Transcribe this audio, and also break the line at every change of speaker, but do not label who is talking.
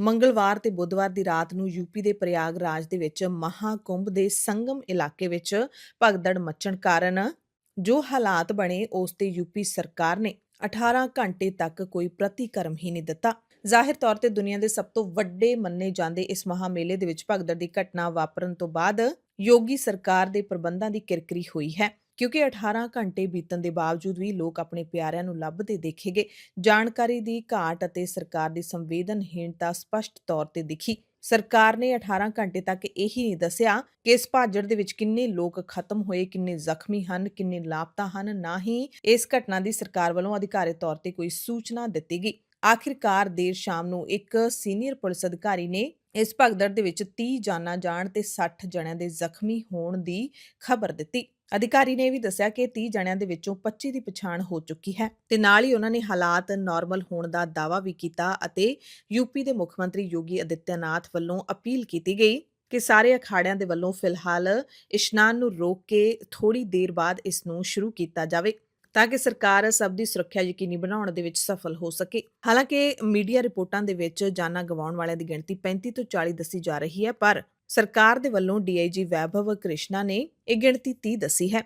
ਮੰਗਲਵਾਰ ਤੇ ਬੁੱਧਵਾਰ ਦੀ ਰਾਤ ਨੂੰ ਯੂਪੀ ਦੇ ਪ੍ਰਯਾਗ ਰਾਜ ਦੇ ਵਿੱਚ ਮਹਾਕੁੰਭ ਦੇ ਸੰਗਮ ਇਲਾਕੇ ਵਿੱਚ ਭਗਦੜ ਮੱਚਣ ਕਾਰਨ ਜੋ ਹਾਲਾਤ ਬਣੇ, ਉਸ ਤੇ ਯੂਪੀ ਸਰਕਾਰ ਨੇ 18 ਘੰਟੇ ਤੱਕ ਕੋਈ ਪ੍ਰਤੀਕਰਮ ਹੀ ਨਹੀਂ ਦਿੱਤਾ। ਜ਼ਾਹਿਰ ਤੌਰ ਤੇ ਦੁਨੀਆ ਦੇ ਸਭ ਤੋਂ ਵੱਡੇ ਮੰਨੇ ਜਾਂਦੇ ਇਸ ਮਹਾ ਮੇਲੇ ਦੇ ਵਿੱਚ ਭਗਦੜ ਦੀ ਘਟਨਾ ਵਾਪਰਨ ਤੋਂ ਬਾਅਦ ਯੋਗੀ ਸਰਕਾਰ ਦੇ ਪ੍ਰਬੰਧਾਂ ਦੀ ਕਿਰਕਰੀ ਹੋਈ ਹੈ। ਕਿਉਂਕਿ 18 ਘੰਟੇ ਬੀਤਣ ਦੇ ਬਾਵਜੂਦ ਵੀ ਲੋਕ ਆਪਣੇ ਪਿਆਰਿਆਂ ਨੂੰ ਲੱਭਦੇ ਦੇਖੇ ਗਏ ਜਾਣਕਾਰੀ ਦੀ ਘਾਟ ਅਤੇ ਸਰਕਾਰ ਦੀ ਸੰਵੇਦਨਹੀਣਤਾ ਸਪਸ਼ਟ ਤੌਰ ਤੇ ਦਿਖੀ। ਸਰਕਾਰ ਨੇ 18 ਘੰਟੇ ਤੱਕ ਇਹੀ ਨਹੀਂ ਦੱਸਿਆ ਕਿ ਇਸ ਭਾਜੜ ਦੇ ਵਿੱਚ ਕਿੰਨੇ ਲੋਕ ਖਤਮ ਹੋਏ, ਕਿੰਨੇ ਜ਼ਖਮੀ ਹਨ, ਕਿੰਨੇ ਲਾਪਤਾ ਹਨ। ਨਾ ਹੀ ਇਸ ਘਟਨਾ ਦੀ ਸਰਕਾਰ ਵੱਲੋਂ ਅਧਿਕਾਰਿਤ ਤੌਰ ਤੇ ਕੋਈ ਸੂਚਨਾ ਦਿੱਤੀ ਗਈ ਆਖਿਰਕਾਰ ਦੇਰ ਸ਼ਾਮ ਨੂੰ ਇੱਕ ਸੀਨੀਅਰ ਪੁਲਿਸ ਅਧਿਕਾਰੀ ਨੇ ਇਸ ਭਗਦੜ ਦੇ ਵਿੱਚ 30 ਜਾਨਾਂ ਜਾਣ ਤੇ 60 ਜਣਿਆਂ ਦੇ ਜ਼ਖਮੀ ਹੋਣ ਦੀ ਖਬਰ ਦਿੱਤੀ। ਅਧਿਕਾਰੀ ਨੇ ਵੀ ਦੱਸਿਆ ਕਿ 30 ਜਣਿਆਂ ਦੇ ਵਿੱਚੋਂ 25 ਦੀ ਪਛਾਣ ਹੋ ਚੁੱਕੀ ਹੈ ਤੇ ਨਾਲ ਹੀ ਉਹਨਾਂ ਨੇ ਹਾਲਾਤ ਨਾਰਮਲ ਹੋਣ ਦਾ ਦਾਅਵਾ ਵੀ ਕੀਤਾ ਅਤੇ ਯੂਪੀ ਦੇ ਮੁੱਖ ਮੰਤਰੀ ਯੋਗੀ ਅਦਿੱਤਿਆਨਾਥ ਵੱਲੋਂ ਅਪੀਲ ਕੀਤੀ ਗਈ ਕਿ ਸਾਰੇ ਅਖਾੜਿਆਂ ਦੇ ਵੱਲੋਂ ਫਿਲਹਾਲ ਇਸ਼ਨਾਨ ਨੂੰ ਰੋਕ ਕੇ ਥੋੜੀ ਦੇਰ ਬਾਅਦ ਇਸ ਨੂੰ ਸ਼ੁਰੂ ਕੀਤਾ ਜਾਵੇ ਤਾਂ ਕਿ ਸਰਕਾਰ ਸਭ ਦੀ ਸੁਰੱਖਿਆ ਯਕੀਨੀ ਬਣਾਉਣ ਦੇ ਵਿੱਚ ਸਫਲ ਹੋ ਸਕੇ। ਹਾਲਾਂਕਿ ਮੀਡੀਆ ਰਿਪੋਰਟਾਂ ਦੇ ਵਿੱਚ ਜਾਨਾਂ ਗਵਾਉਣ ਵਾਲਿਆਂ ਦੀ ਗਿਣਤੀ 35 ਤੋਂ 40 ਦੱਸੀ ਜਾ ਰਹੀ ਹੈ, ਪਰ ਸਰਕਾਰ ਦੇ ਵੱਲੋਂ ਡੀਆਈਜੀ ਵੈਭਵ ਕ੍ਰਿਸ਼ਨਾ ਨੇ ਇਹ ਗਿਣਤੀ 30 ਦੱਸੀ ਹੈ।